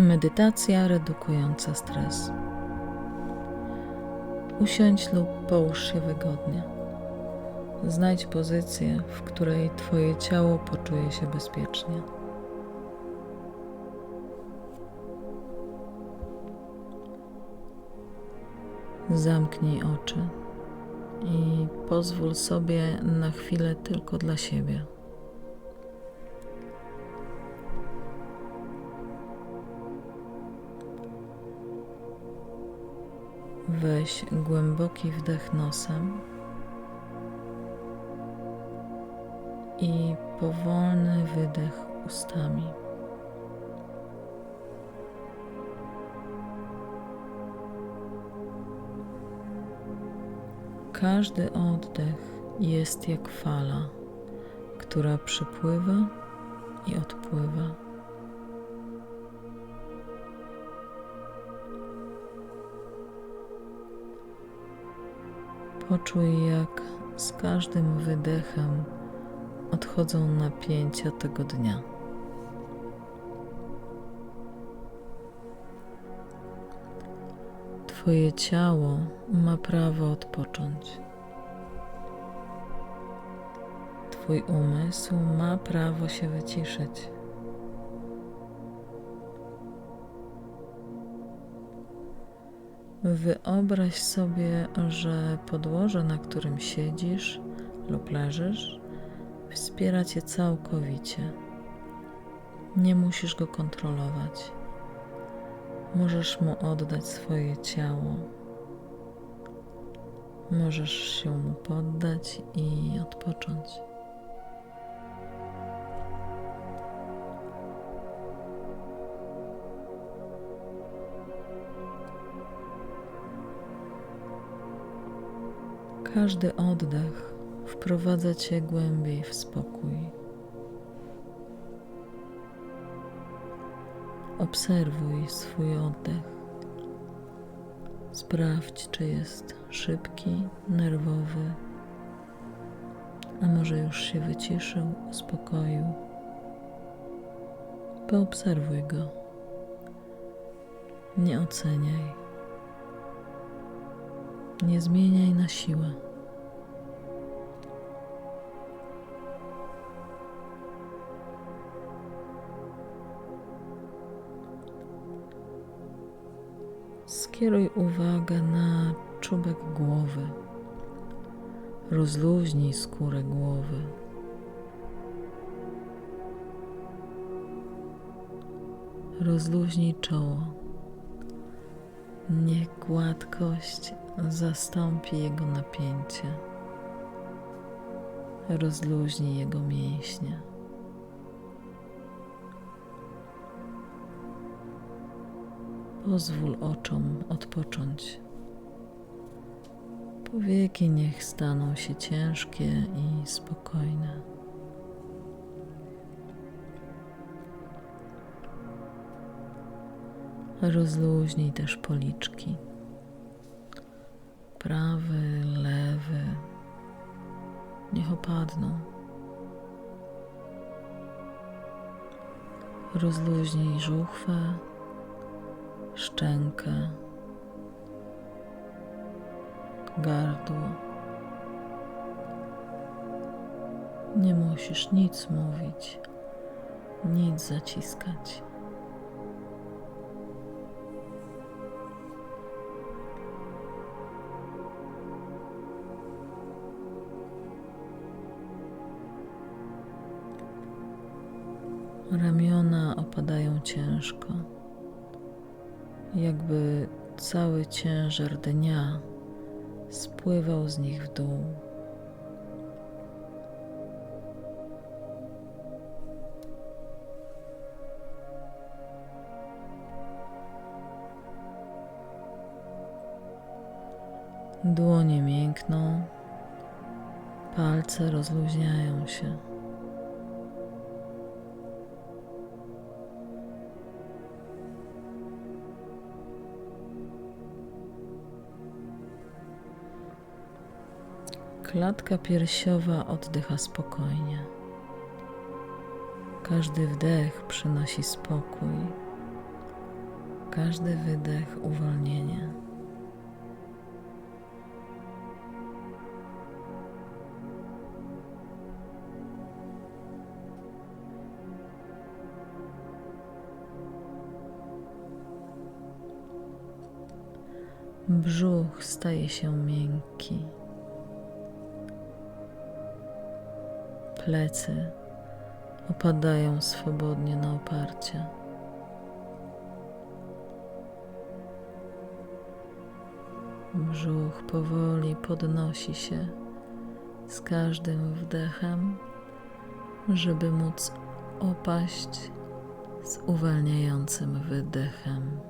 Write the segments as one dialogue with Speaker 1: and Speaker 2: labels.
Speaker 1: Medytacja redukująca stres. Usiądź lub połóż się wygodnie. Znajdź pozycję, w której Twoje ciało poczuje się bezpiecznie. Zamknij oczy i pozwól sobie na chwilę tylko dla siebie. Weź głęboki wdech nosem i powolny wydech ustami. Każdy oddech jest jak fala, która przypływa i odpływa. Poczuj, jak z każdym wydechem odchodzą napięcia tego dnia. Twoje ciało ma prawo odpocząć. Twój umysł ma prawo się wyciszyć. Wyobraź sobie, że podłoże, na którym siedzisz lub leżysz, wspiera cię całkowicie. Nie musisz go kontrolować. Możesz mu oddać swoje ciało. Możesz się mu poddać i odpocząć. Każdy oddech wprowadza cię głębiej w spokój. Obserwuj swój oddech. Sprawdź, czy jest szybki, nerwowy, a może już się wyciszył, uspokoił. Poobserwuj go. Nie oceniaj. Nie zmieniaj na siłę. Skieruj uwagę na czubek głowy. Rozluźnij skórę głowy. Rozluźnij czoło. Niech gładkość zastąpi jego napięcie. Rozluźnij jego mięśnie. Pozwól oczom odpocząć. Powieki niech staną się ciężkie i spokojne. Rozluźnij też policzki. Prawy, lewy. Niech opadną. Rozluźnij żuchwę, szczękę, gardło. Nie musisz nic mówić, nic zaciskać. Ramiona opadają ciężko, jakby cały ciężar dnia spływał z nich w dół. Dłonie miękną, palce rozluźniają się. Klatka piersiowa oddycha spokojnie. Każdy wdech przynosi spokój, każdy wydech uwolnienie. Brzuch staje się miękki. Plecy opadają swobodnie na oparcie. Brzuch powoli podnosi się z każdym wdechem, żeby móc opaść z uwalniającym wydechem.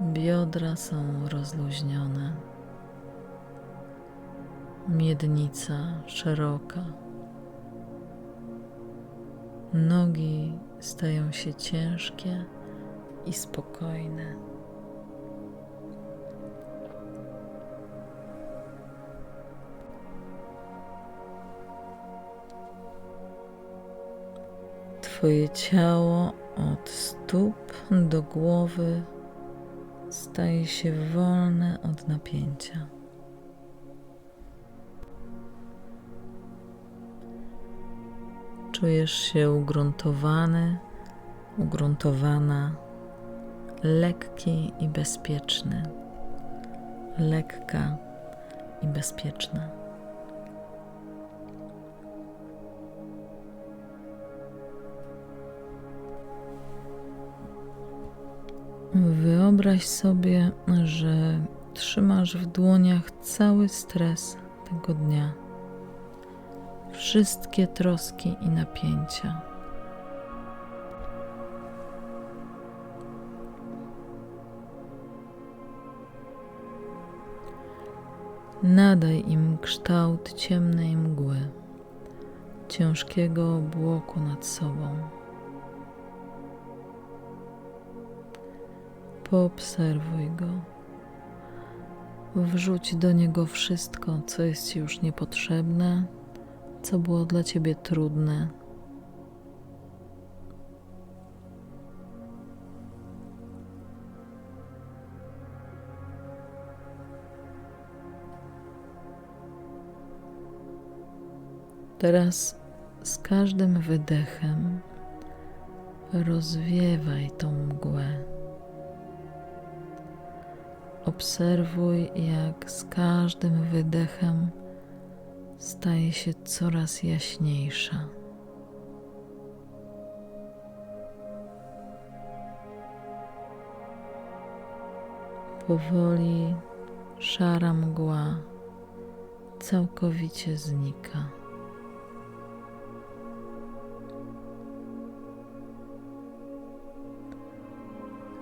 Speaker 1: Biodra są rozluźnione. Miednica szeroka. Nogi stają się ciężkie i spokojne. Twoje ciało od stóp do głowy staje się wolne od napięcia. Czujesz się ugruntowany, ugruntowana, lekki i bezpieczny, lekka i bezpieczna. Wyobraź sobie, że trzymasz w dłoniach cały stres tego dnia, wszystkie troski i napięcia. Nadaj im kształt ciemnej mgły, ciężkiego obłoku nad sobą. Poobserwuj go. Wrzuć do niego wszystko, co jest już niepotrzebne, co było dla ciebie trudne. Teraz z każdym wydechem rozwiewaj tą mgłę. Obserwuj, jak z każdym wydechem staje się coraz jaśniejsza. Powoli szara mgła całkowicie znika.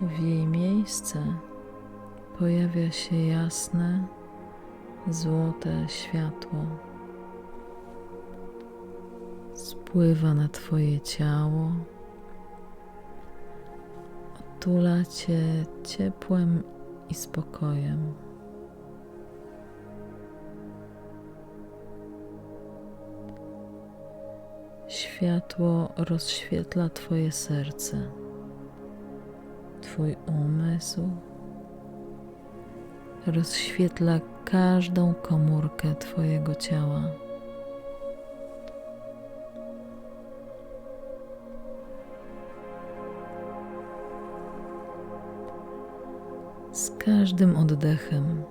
Speaker 1: W jej miejsce pojawia się jasne, złote światło. Spływa na Twoje ciało, otula Cię ciepłem i spokojem. Światło rozświetla Twoje serce, Twój umysł, rozświetla każdą komórkę Twojego ciała. Każdym oddechem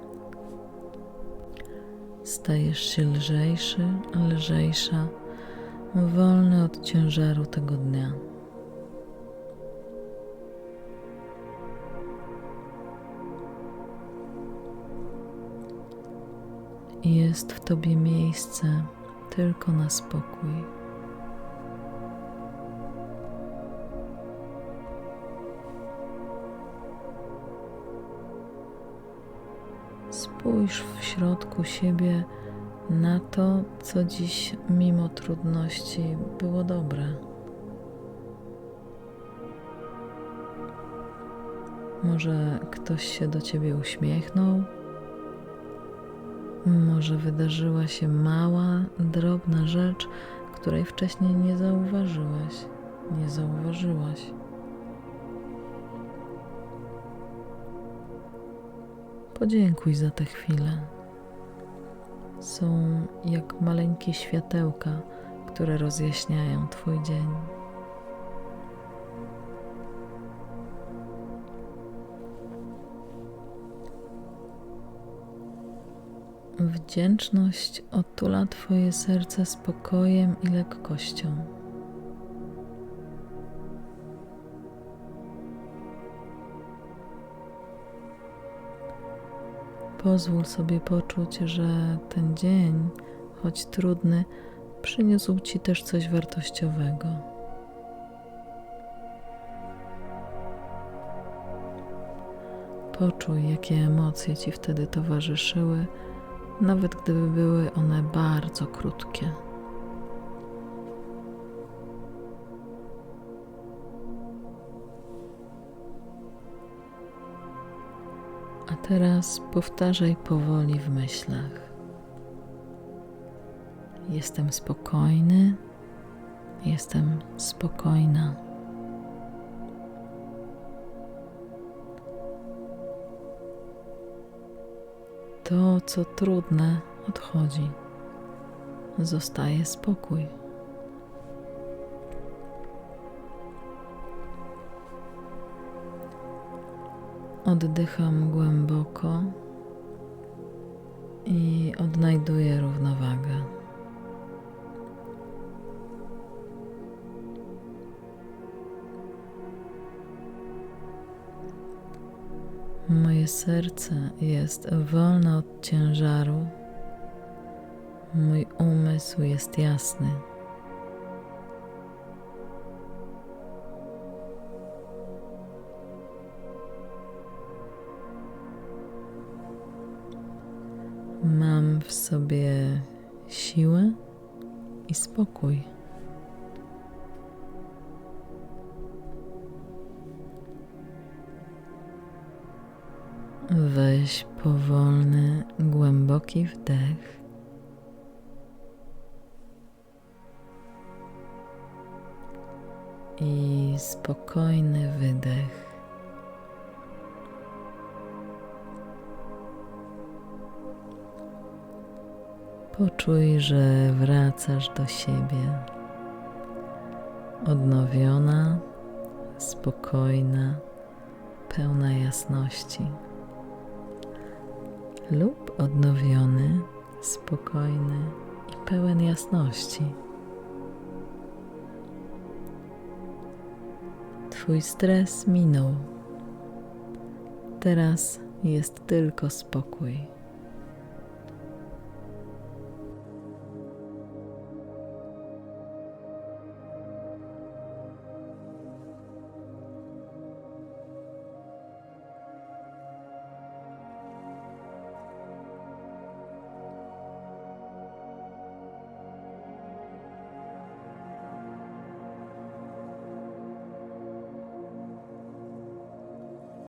Speaker 1: stajesz się lżejszy, lżejsza, wolny od ciężaru tego dnia. Jest w Tobie miejsce tylko na spokój. Spójrz w środku siebie na to, co dziś mimo trudności było dobre. Może ktoś się do ciebie uśmiechnął? Może wydarzyła się mała, drobna rzecz, której wcześniej nie zauważyłeś. nie zauważyłaś. Podziękuj za te chwile. Są jak maleńkie światełka, które rozjaśniają Twój dzień. Wdzięczność otula Twoje serce spokojem i lekkością. Pozwól sobie poczuć, że ten dzień, choć trudny, przyniósł Ci też coś wartościowego. Poczuj, jakie emocje Ci wtedy towarzyszyły, nawet gdyby były one bardzo krótkie. A teraz powtarzaj powoli w myślach. Jestem spokojny, jestem spokojna. To, co trudne, odchodzi. Zostaje spokój. Oddycham głęboko i odnajduję równowagę. Moje serce jest wolne od ciężaru. Mój umysł jest jasny. Mam w sobie siłę i spokój. Weź powolny, głęboki wdech. I spokojny wydech. Poczuj, że wracasz do siebie. Odnowiona, spokojna, pełna jasności lub odnowiony, spokojny i pełen jasności. Twój stres minął. Teraz jest tylko spokój.